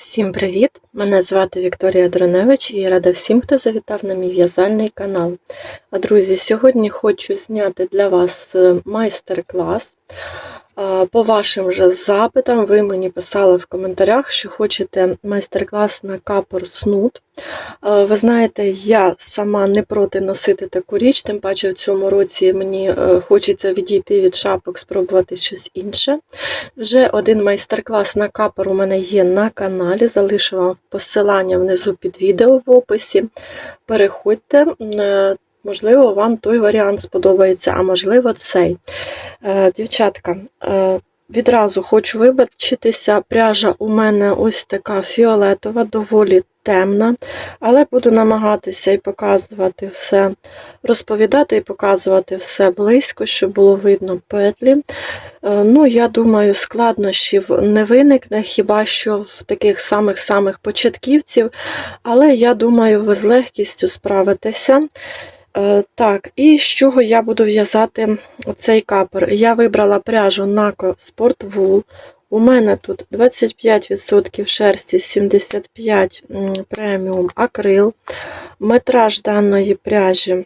Всім привіт! Мене звати Вікторія Дроневич і я рада всім, хто завітав на мій в'язальний канал. А друзі, сьогодні хочу зняти для вас е, майстер-клас. По вашим же запитам ви мені писали в коментарях, що хочете майстер-клас на капор снуд. Ви знаєте, я сама не проти носити таку річ, тим паче в цьому році мені е, хочеться відійти від шапок, спробувати щось інше. Вже один майстер-клас на капор у мене є на каналі. Залишу вам посилання внизу під відео в описі. Переходьте, е, можливо, вам той варіант сподобається, а можливо, цей. Е, Дівчатка, е, відразу хочу вибачитися. Пряжа у мене ось така фіолетова, доволі темна, але буду намагатися і показувати все, розповідати і показувати все близько, щоб було видно петлі. Е, Ну, я думаю, складнощів не виникне, хіба що в таких самих-самих початківців, але я думаю, ви з легкістю справитеся. Е, Так, і з чого я буду в'язати цей капор? Я вибрала пряжу Naco Sport Wool. У мене тут 25% шерсті, 75 м, преміум акрил. Метраж даної пряжі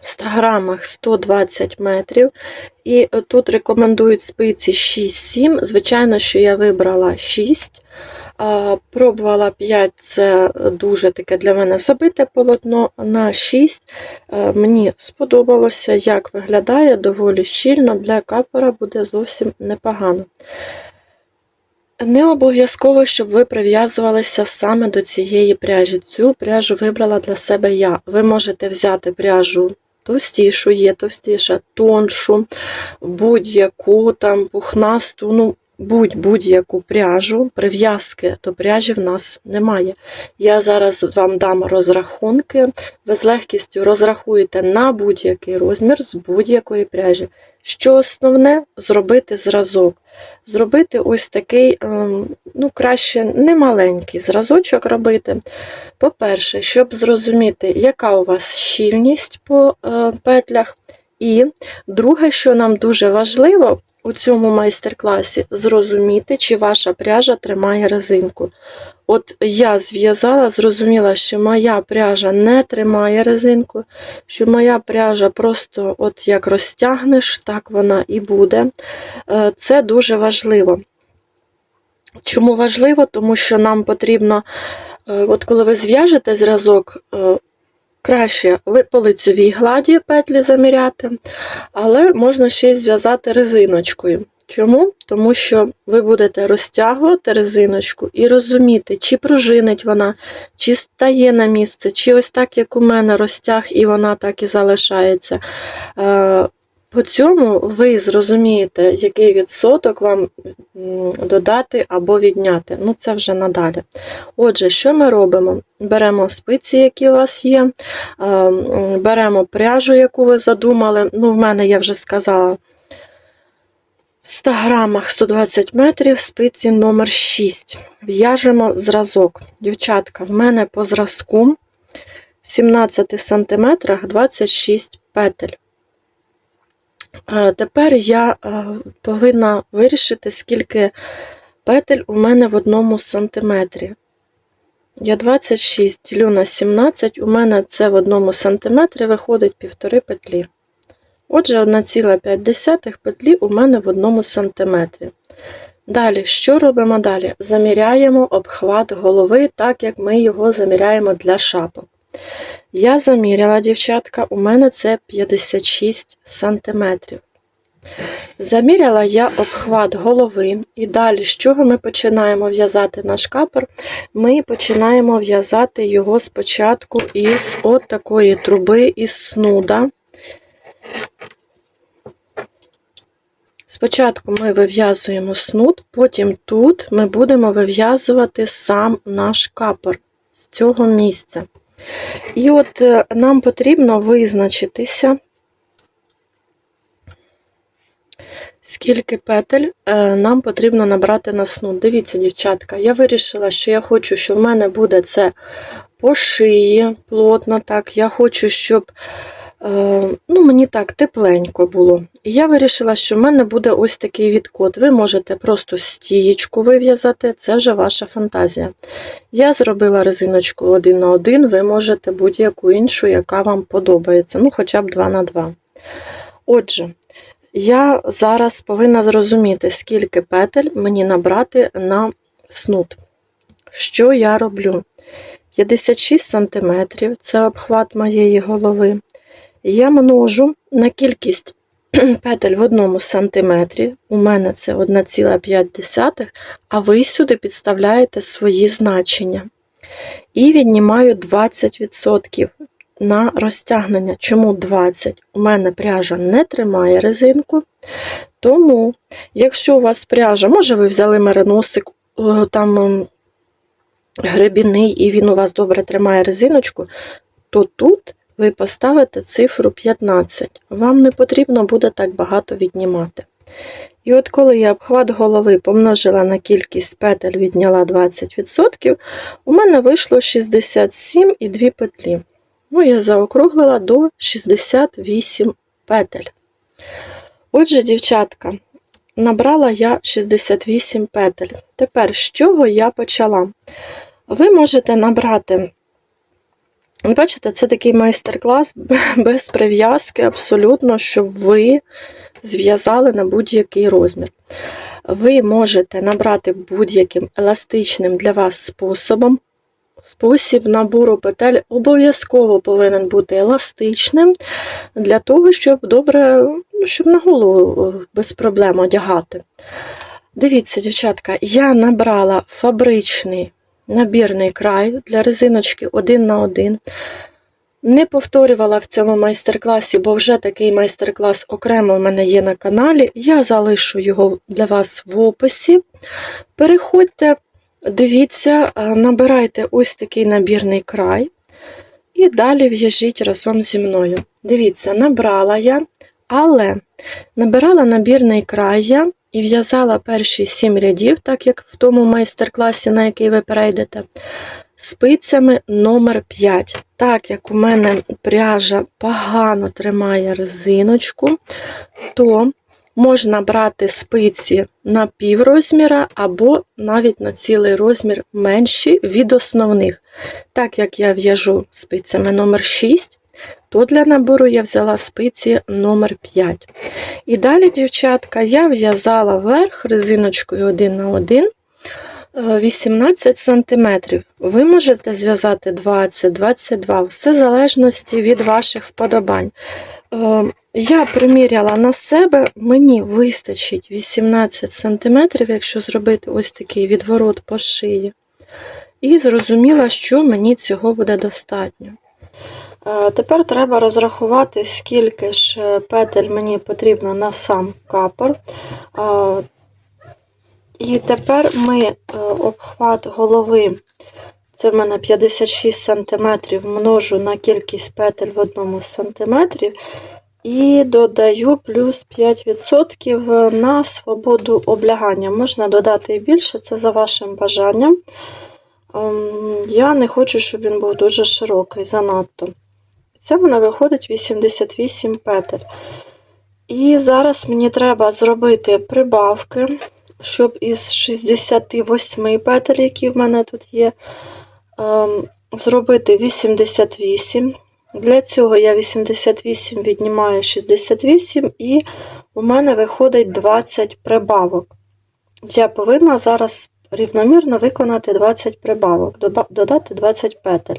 в 100 грамах 120 метрів. І тут рекомендують спиці 6-7. Звичайно, що я вибрала 6. Пробувала 5, це дуже таке для мене забите полотно на 6. Е, Мені сподобалося, як виглядає, доволі щільно, для капора буде зовсім непогано. Не обов'язково, щоб ви прив'язувалися саме до цієї пряжі. Цю пряжу вибрала для себе я. Ви можете взяти пряжу товстішу, є товстіша, тоншу, будь-яку там пухнасту, ну, будь-будь-яку пряжу, прив'язки до пряжі в нас немає. Я зараз вам дам розрахунки, ви з легкістю розрахуєте на будь-який розмір з будь-якої пряжі. Що основне зробити зразок. Зробити ось такий, ем, ну, краще не маленький зразочок робити. По-перше, щоб зрозуміти, яка у вас щільність по е, петлях. І друге, що нам дуже важливо у цьому майстер-класі, зрозуміти, чи ваша пряжа тримає резинку. От я зв'язала, зрозуміла, що моя пряжа не тримає резинку, що моя пряжа просто от як розтягнеш, так вона і буде. Е, Це дуже важливо. Чому важливо? Тому що нам потрібно, е, от коли ви зв'яжете зразок, е, краще по лицевій гладі петлі заміряти, але можна ще й зв'язати резиночкою. Чому? Тому що ви будете розтягувати резиночку і розуміти, чи пружинить вона, чи стає на місце, чи ось так, як у мене розтяг, і вона так і залишається. По цьому ви зрозумієте, який відсоток вам додати або відняти. Ну, це вже надалі. Отже, що ми робимо? Беремо спиці, які у вас є, беремо пряжу, яку ви задумали. Ну, в мене я вже сказала. В 100 грамах 120 метрів спиці номер 6. В'яжемо зразок. Дівчатка, в мене по зразку в 17 сантиметрах 26 петель. Е, Тепер я е, повинна вирішити, скільки петель у мене в одному сантиметрі. Я 26 ділю на 17, у мене це в одному сантиметрі виходить півтори петлі. Отже, 1,5 петлі у мене в одному сантиметрі. Далі, що робимо далі? Заміряємо обхват голови, так як ми його заміряємо для шапок. Я заміряла, дівчатка, у мене це 56 сантиметрів. Заміряла я обхват голови, і далі, з чого ми починаємо в'язати наш капор? Ми починаємо в'язати його спочатку із от такої труби із снуда. Спочатку ми вив'язуємо снуд, потім тут ми будемо вив'язувати сам наш капор з цього місця. І от е, нам потрібно визначитися, скільки петель е, нам потрібно набрати на снуд. Дивіться, дівчатка, я вирішила, що я хочу, що в мене буде це по шиї плотно. так. Я хочу, щоб ну, мені так тепленько було. І я вирішила, що в мене буде ось такий відкот. Ви можете просто стієчку вив'язати, це вже ваша фантазія. Я зробила резиночку один на один, ви можете будь-яку іншу, яка вам подобається, ну хоча б 2 на 2. Отже, я зараз повинна зрозуміти, скільки петель мені набрати на снуд. Що я роблю? 56 см це обхват моєї голови. Я множу на кількість петель в одному сантиметрі. У мене це 1,5, а ви сюди підставляєте свої значення. І віднімаю 20% на розтягнення. Чому 20? У мене пряжа не тримає резинку. Тому, якщо у вас пряжа, може ви взяли мериносик, там м, гребіний, і він у вас добре тримає резиночку, то тут ви поставите цифру 15. Вам не потрібно буде так багато віднімати. І от коли я обхват голови помножила на кількість петель, відняла 20%, у мене вийшло 67 і 2 петлі. Ну, я заокруглила до 68 петель. Отже, дівчатка, набрала я 68 петель. Тепер, з чого я почала? Ви можете набрати Бачите, це такий майстер-клас без прив'язки, абсолютно, щоб ви зв'язали на будь-який розмір. Ви можете набрати будь-яким еластичним для вас способом. Спосіб набору петель обов'язково повинен бути еластичним, для того, щоб добре, щоб на голову без проблем одягати. Дивіться, дівчатка, я набрала фабричний набірний край для резиночки один на один. Не повторювала в цьому майстер-класі, бо вже такий майстер-клас окремо в мене є на каналі. Я залишу його для вас в описі. Переходьте, дивіться, набирайте ось такий набірний край. І далі в'яжіть разом зі мною. Дивіться, набрала я, але набирала набірний край я і в'язала перші сім рядів, так як в тому майстер-класі, на який ви перейдете, спицями номер 5 Так як у мене пряжа погано тримає резиночку, то можна брати спиці на пів розміра або навіть на цілий розмір менші від основних. Так як я в'яжу спицями номер 6 то для набору я взяла спиці номер 5 І далі, дівчатка, я в'язала верх резиночкою 1 на 1 18 см. Ви можете зв'язати 20-22, все в залежності від ваших вподобань. Е, я приміряла на себе, мені вистачить 18 см, якщо зробити ось такий відворот по шиї. І зрозуміла, що мені цього буде достатньо. Е, тепер треба розрахувати, скільки ж е, петель мені потрібно на сам капор. Е, і тепер ми обхват голови, це в мене 56 см, множу на кількість петель в одному сантиметрі. І додаю плюс 5% на свободу облягання. Можна додати і більше, це за вашим бажанням. Ем, я не хочу, щоб він був дуже широкий, занадто. Це в мене виходить 88 петель. І зараз мені треба зробити прибавки, щоб із 68 петель, які в мене тут є, ем, зробити 88. Для цього я 88 віднімаю 68, і у мене виходить 20 прибавок. Я повинна зараз рівномірно виконати 20 прибавок, додати 20 петель.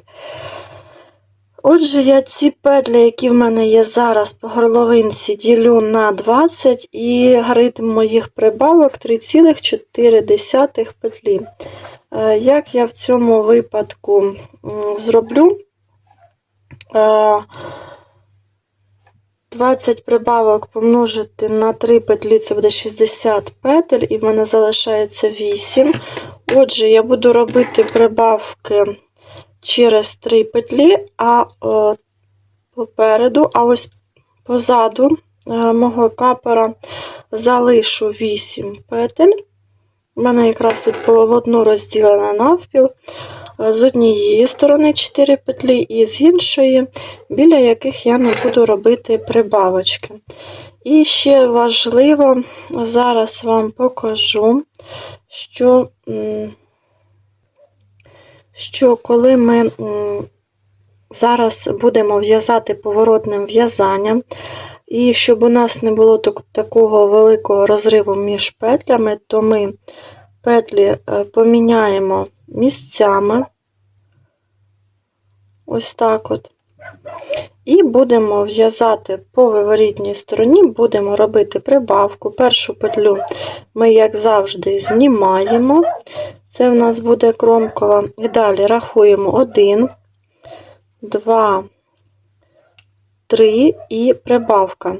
Отже, я ці петлі, які в мене є зараз по горловинці, ділю на 20 і ритм моїх прибавок 3,4 петлі. Е, як я в цьому випадку зроблю 20 е, прибавок помножити на 3 петлі, це буде 60 петель, і в мене залишається 8. Отже, я буду робити прибавки через три петлі, а о, попереду, а ось позаду е, мого капера залишу 8 петель. У мене якраз тут полотно розділене навпіл. е, з однієї сторони 4 петлі і з іншої, біля яких я не буду робити прибавочки. І ще важливо, зараз вам покажу, що, що коли ми зараз будемо в'язати поворотним в'язанням, і щоб у нас не було так- такого великого розриву між петлями, то ми петлі е, поміняємо місцями. Ось так от. І будемо в'язати по виворітній стороні, будемо робити прибавку. Першу петлю ми, як завжди, знімаємо. Це в нас буде кромкова. І далі рахуємо 1, 2, 3 і прибавка.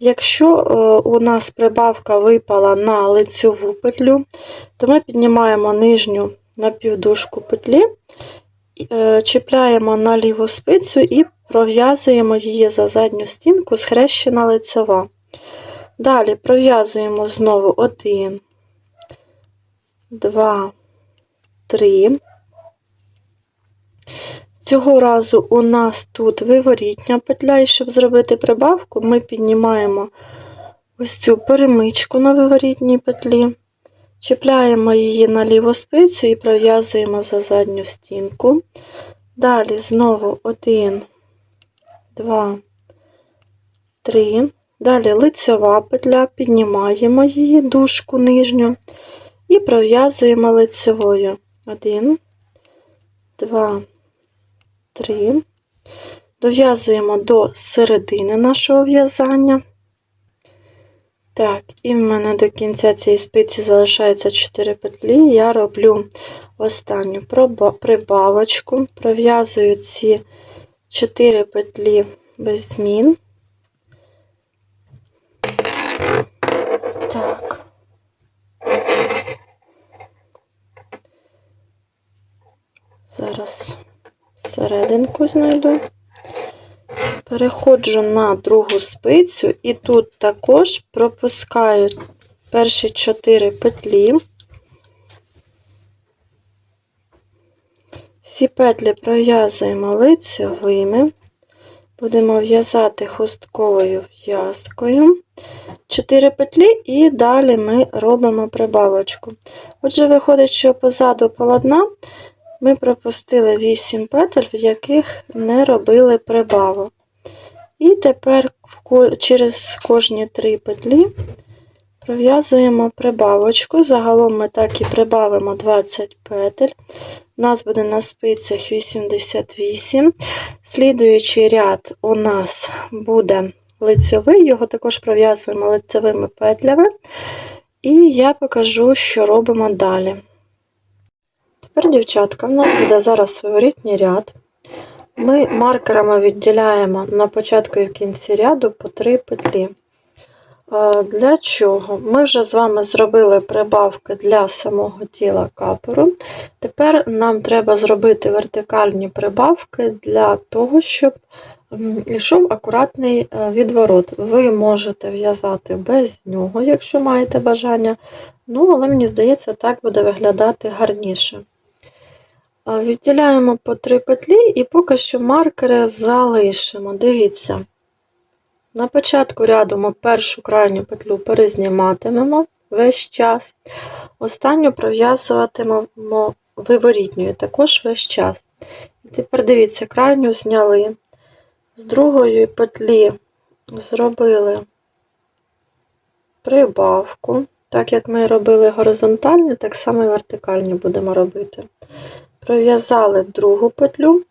Якщо е, у нас прибавка випала на лицьову петлю, то ми піднімаємо нижню напівдужку петлі, е, чіпляємо на ліву спицю і пров'язуємо її за задню стінку, схрещена лицева. Далі пров'язуємо знову 1, 2, 3. Цього разу у нас тут виворітня петля, і щоб зробити прибавку, ми піднімаємо ось цю перемичку на виворітній петлі, чіпляємо її на ліву спицю і пров'язуємо за задню стінку. Далі знову 1, 2, 3. Далі лицьова петля, піднімаємо її дужку нижню і пров'язуємо лицевою. 1, 2, 3. Дов'язуємо до середини нашого в'язання. Так, і в мене до кінця цієї спиці залишається 4 петлі. Я роблю останню прибавочку, пров'язую ці 4 петлі без змін. Так. Зараз серединку знайду. Переходжу на другу спицю, і тут також пропускаю перші 4 петлі. Всі петлі пров'язуємо лицьовими. Будемо в'язати хустковою в'язкою. 4 петлі, і далі ми робимо прибавочку. Отже, виходить, що позаду полотна ми пропустили 8 петель, в яких не робили прибавок. І тепер через кожні 3 петлі пров'язуємо прибавочку. Загалом ми так і прибавимо 20 петель. У нас буде на спицях 88. Слідуючий ряд у нас буде лицьовий, його також пров'язуємо лицевими петлями. І я покажу, що робимо далі. Тепер, дівчатка, в нас буде зараз виворітній ряд. Ми маркерами відділяємо на початку і в кінці ряду по 3 петлі. Для чого? Ми вже з вами зробили прибавки для самого тіла капору. Тепер нам треба зробити вертикальні прибавки для того, щоб йшов акуратний е, відворот. Ви можете в'язати без нього, якщо маєте бажання. Ну, але мені здається, так буде виглядати гарніше. Відділяємо по три петлі і поки що маркери залишимо. Дивіться. На початку ряду ми першу крайню петлю перезніматимемо весь час. Останню пров'язуватимемо виворітньою також весь час. І тепер дивіться, крайню зняли. З другої петлі зробили прибавку. Так як ми робили горизонтальні, так само і вертикальні будемо робити пров'язали другу петлю,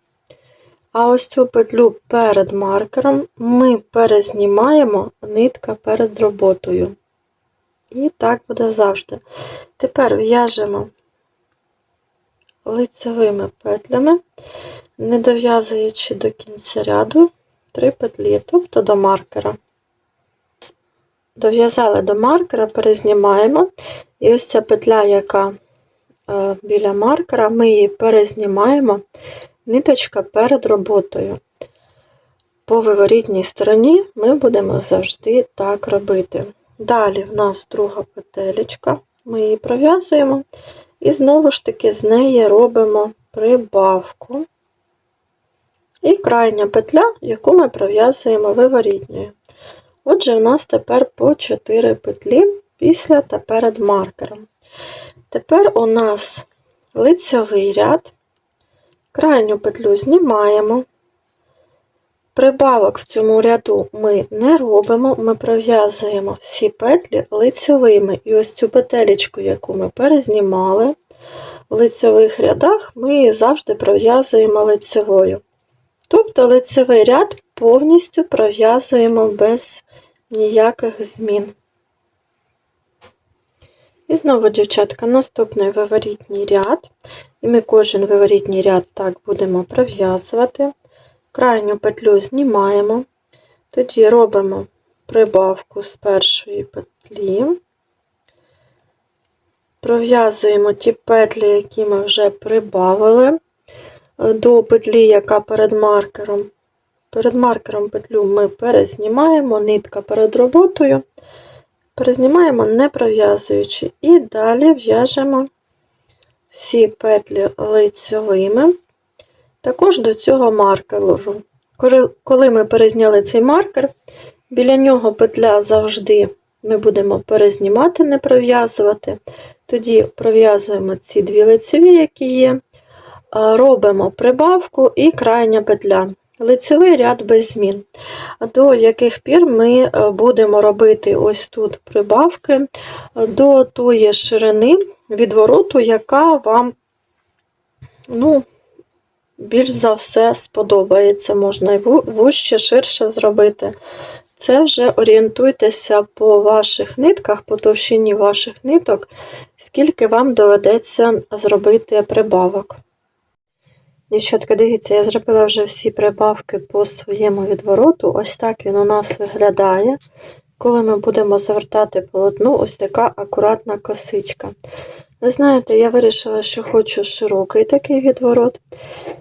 а ось цю петлю перед маркером ми перезнімаємо нитка перед роботою. І так буде завжди. Тепер в'яжемо лицевими петлями, не дов'язуючи до кінця ряду три петлі, тобто до маркера. Дов'язали до маркера, перезнімаємо, і ось ця петля, яка біля маркера, ми її перезнімаємо, ниточка перед роботою. По виворітній стороні ми будемо завжди так робити. Далі в нас друга петелечка, ми її пров'язуємо І знову ж таки з неї робимо прибавку. І крайня петля, яку ми пров'язуємо виворітньою. Отже, у нас тепер по 4 петлі після та перед маркером. Тепер у нас лицьовий ряд, крайню петлю знімаємо. Прибавок в цьому ряду ми не робимо, ми пров'язуємо всі петлі лицьовими. І ось цю петелечку, яку ми перезнімали, в лицьових рядах ми її завжди пров'язуємо лицьовою. Тобто лицевий ряд повністю пров'язуємо без ніяких змін. І знову, дівчатка, наступний виворітній ряд. І ми кожен виворітній ряд так будемо пров'язувати. Крайню петлю знімаємо, тоді робимо прибавку з першої петлі, пров'язуємо ті петлі, які ми вже прибавили до петлі, яка перед маркером. Перед маркером петлю ми перезнімаємо, нитка перед роботою, перезнімаємо, не пров'язуючи, і далі в'яжемо всі петлі лицьовими, також до цього маркеру. Коли ми перезняли цей маркер, біля нього петля завжди ми будемо перезнімати, не пров'язувати. Тоді пров'язуємо ці дві лицеві, які є, робимо прибавку і крайня петля. Лицевий ряд без змін. До яких пір ми будемо робити ось тут прибавки до тої ширини відвороту, яка вам, ну, більш за все сподобається. Можна і вужче, ширше зробити. Це вже орієнтуйтеся по ваших нитках, по товщині ваших ниток, скільки вам доведеться зробити прибавок. Дівчатка, дивіться, я зробила вже всі прибавки по своєму відвороту. Ось так він у нас виглядає. Коли ми будемо завертати полотно, ось така акуратна косичка. Ви знаєте, я вирішила, що хочу широкий такий відворот.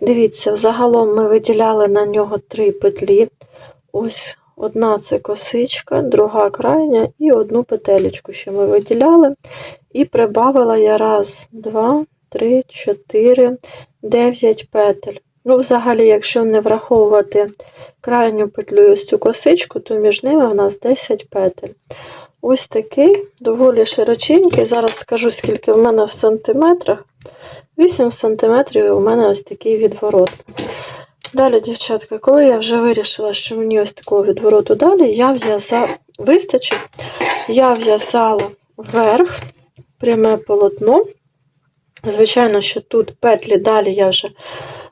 Дивіться, взагалом ми виділяли на нього три петлі. Ось одна це косичка, друга крайня і одну петелечку, що ми виділяли. І прибавила я раз, два, три, чотири, дев'ять петель. Ну, взагалі, якщо не враховувати крайню петлю ось цю косичку, то між ними у нас 10 петель. Ось такий, доволі широченький. Зараз скажу, скільки в мене в сантиметрах. 8 сантиметрів у мене ось такий відворот. Далі, дівчатка, коли я вже вирішила, що мені ось такого відвороту далі, я в'язала, вистачить, я в'язала вверх пряме полотно. Звичайно, що тут петлі далі я вже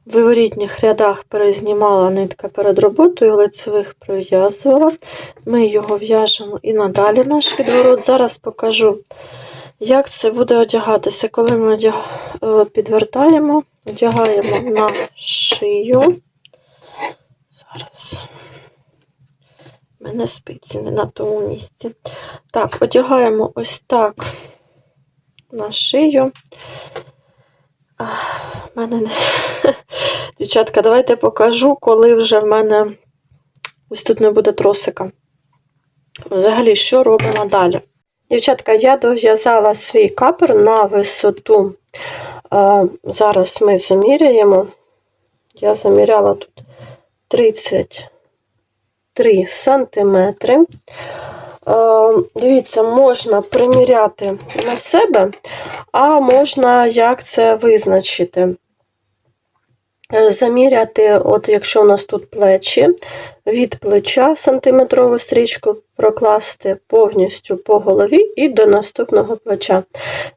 в виворітніх рядах перезнімала нитка перед роботою, лицевих пров'язувала. Ми його в'яжемо і надалі наш відворот. Зараз покажу, як це буде одягатися. Коли ми одяг... підвертаємо, одягаємо на шию. Зараз. У мене спиці не на тому місці. Так, одягаємо ось так на шию. У мене не... Дівчатка, давайте покажу, коли вже в мене ось тут не буде тросика. Взагалі, що робимо далі? Дівчатка, я дов'язала свій капер на висоту. Зараз ми заміряємо. Я заміряла тут 33 сантиметри. Дивіться, можна приміряти на себе, а можна як це визначити. Заміряти, от якщо у нас тут плечі, від плеча сантиметрову стрічку прокласти повністю по голові і до наступного плеча.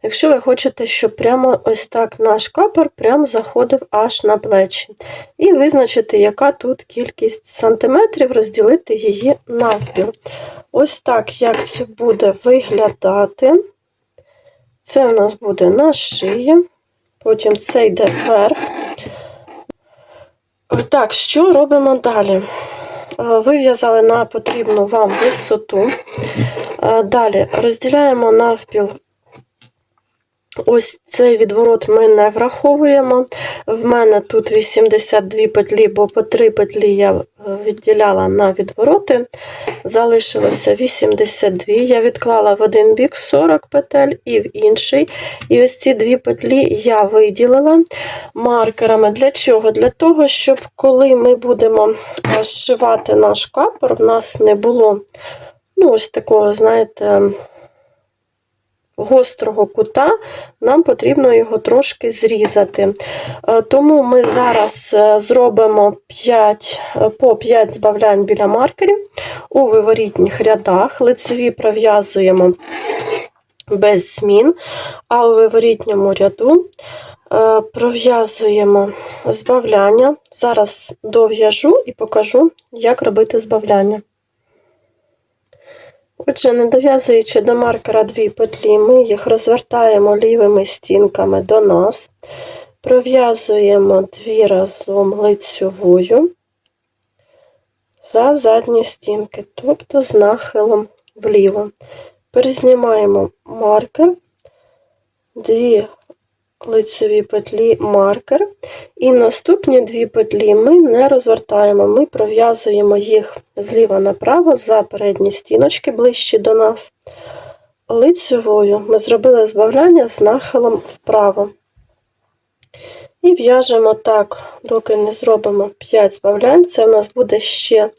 Якщо ви хочете, щоб прямо ось так наш капор прямо заходив аж на плечі. І визначити, яка тут кількість сантиметрів, розділити її навпіл. Ось так, як це буде виглядати. Це у нас буде на шиї, потім це йде вверх. Так, що робимо далі? Вив'язали на потрібну вам висоту. Далі розділяємо навпіл Ось цей відворот ми не враховуємо. В мене тут 82 петлі, бо по 3 петлі я е, відділяла на відвороти. Залишилося 82. Я відклала в один бік 40 петель і в інший. І ось ці дві петлі я виділила маркерами. Для чого? Для того, щоб коли ми будемо зшивати наш капор, в нас не було ну, ось такого, знаєте, гострого кута, нам потрібно його трошки зрізати. Е, Тому ми зараз е, зробимо 5, е, по 5 збавлянь біля маркерів у виворітніх рядах. Лицеві пров'язуємо без змін, а у виворітньому ряду пров'язуємо збавляння. Зараз дов'яжу і покажу, як робити збавляння. Отже, не дов'язуючи до маркера дві петлі, ми їх розвертаємо лівими стінками до нас, пров'язуємо дві разом лицьовою за задні стінки, тобто з нахилом вліво. Перезнімаємо маркер, дві лицеві петлі маркер, і наступні дві петлі ми не розвертаємо, ми пров'язуємо їх зліва направо за передні стіночки ближче до нас. Лицевою ми зробили збавляння з нахилом вправо. І в'яжемо так, доки не зробимо 5 збавлянь, це у нас буде ще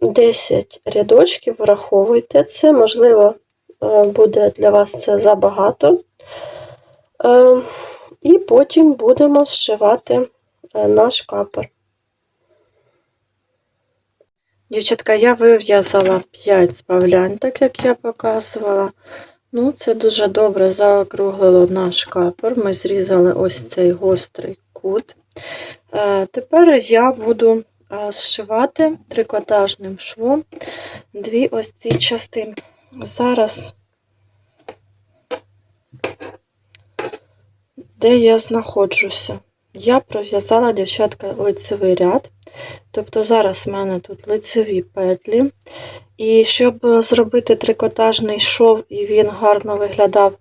10 рядочків, враховуйте це, можливо, е, буде для вас це забагато. Е, І потім будемо зшивати е, наш капор. Дівчатка, я вив'язала 5 збавлянь, так як я показувала. Ну, це дуже добре заокруглило наш капор. Ми зрізали ось цей гострий кут. Е, Тепер я буду зшивати трикотажним швом дві ось ці частинки. Зараз де я знаходжуся. Я пров'язала, дівчатка, лицевий ряд. Тобто зараз в мене тут лицеві петлі. І щоб зробити трикотажний шов, і він гарно виглядав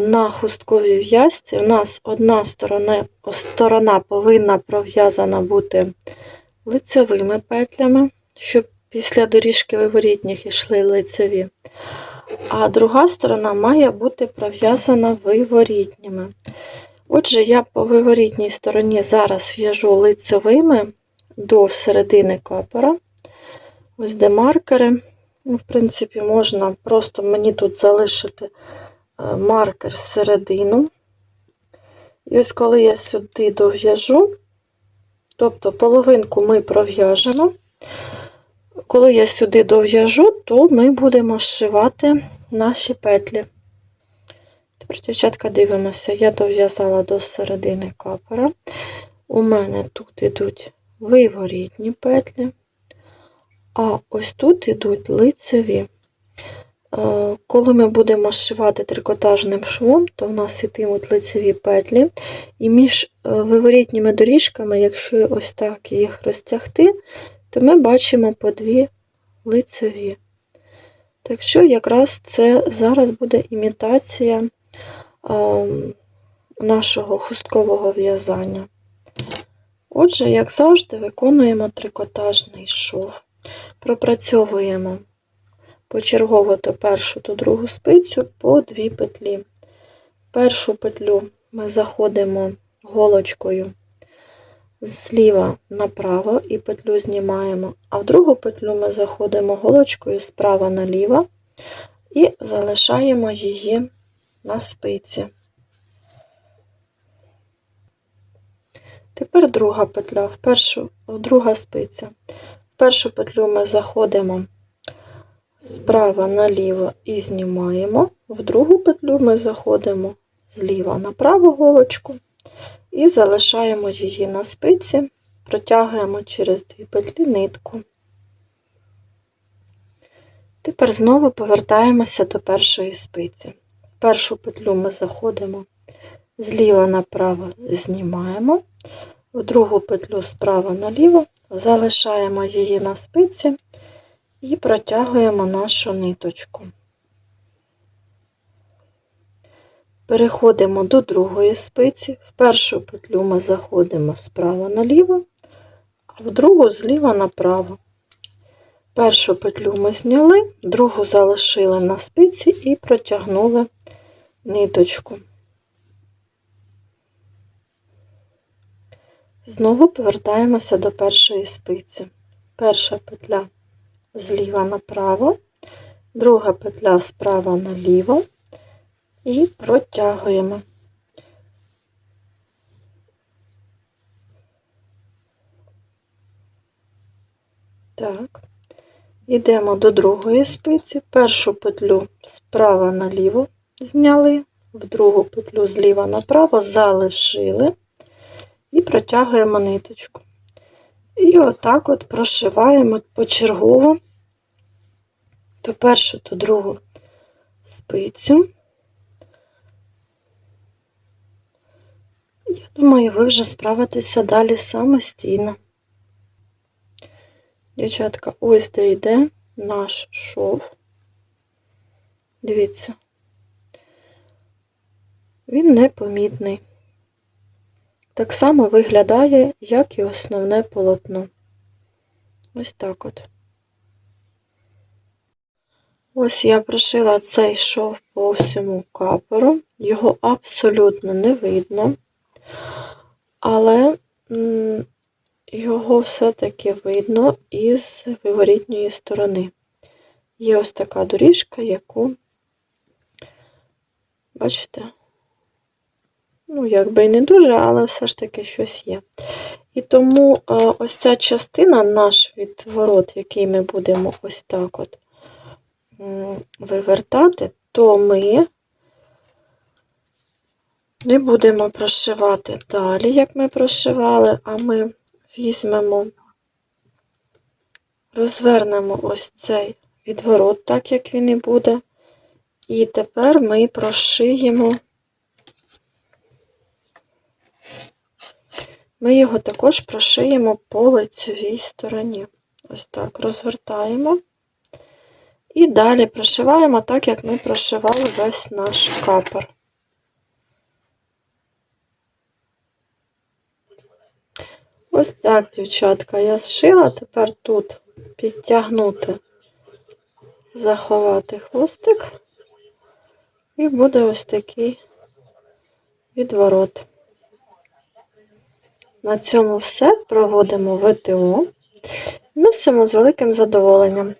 на хустковій в'язці, у нас одна сторона, сторона повинна пров'язана бути лицевими петлями, щоб після доріжки виворітніх йшли лицеві. А друга сторона має бути пров'язана виворітніми. Отже, я по виворітній стороні зараз в'яжу лицьовими до середини капора. Ось де маркери. Ну, В принципі, можна просто мені тут залишити е, маркер середину. І ось коли я сюди дов'яжу, тобто половинку ми пров'яжемо. Коли я сюди дов'яжу, то ми будемо зшивати наші петлі. Тепер, дівчатка, дивимося, я дов'язала до середини капора. У мене тут йдуть виворітні петлі, а ось тут йдуть лицеві. Е, коли ми будемо зшивати трикотажним швом, то в нас йтимуть лицеві петлі, і між е, виворітніми доріжками, якщо ось так їх розтягти, то ми бачимо по дві лицеві. Так що якраз це зараз буде імітація нашого хусткового в'язання. Отже, як завжди, виконуємо трикотажний шов. Пропрацьовуємо почергово то першу, то другу спицю по дві петлі. Першу петлю ми заходимо голочкою зліва направо і петлю знімаємо, а в другу петлю ми заходимо голочкою справа наліво і залишаємо її на спиці. Тепер друга петля, в першу, друга спиця. В першу петлю ми заходимо справа наліво і знімаємо, в другу петлю ми заходимо зліва направо голочку і залишаємо її на спиці, протягуємо через дві петлі нитку. Тепер знову повертаємося до першої спиці. В першу петлю ми заходимо зліва направо, знімаємо, в другу петлю справа наліво, залишаємо її на спиці і протягуємо нашу ниточку. Переходимо до другої спиці. В першу петлю ми заходимо справа наліво, а в другу зліва направо. Першу петлю ми зняли, другу залишили на спиці і протягнули ниточку. Знову повертаємося до першої спиці. Перша петля зліва направо, друга петля справа наліво і протягуємо. Так, йдемо до другої спиці, першу петлю справа наліво зняли, в другу петлю зліва направо залишили і протягуємо ниточку. І отак от прошиваємо почергово ту першу, ту другу спицю. Я думаю, ви вже справитеся далі самостійно. Дівчатка, ось де йде наш шов. Дивіться, він непомітний. Так само виглядає, як і основне полотно. Ось так от. Ось я прошила цей шов по всьому каперу, його абсолютно не видно, але його все-таки видно із виворітньої сторони. Є ось така доріжка, яку, бачите, ну, якби і не дуже, але все ж таки щось є. І тому ось ця частина, наш відворот, який ми будемо ось так от вивертати, то ми не будемо прошивати далі, як ми прошивали, а ми візьмемо, розвернемо ось цей відворот, так як він і буде. І тепер ми прошиємо, ми його також прошиємо по лицевій стороні. Ось так, розвертаємо. І далі прошиваємо так, як ми прошивали весь наш капор. Ось так, дівчатка, я зшила, тепер тут підтягнути, заховати хвостик, і буде ось такий відворот. На цьому все проводимо ВТО. Носимо з великим задоволенням.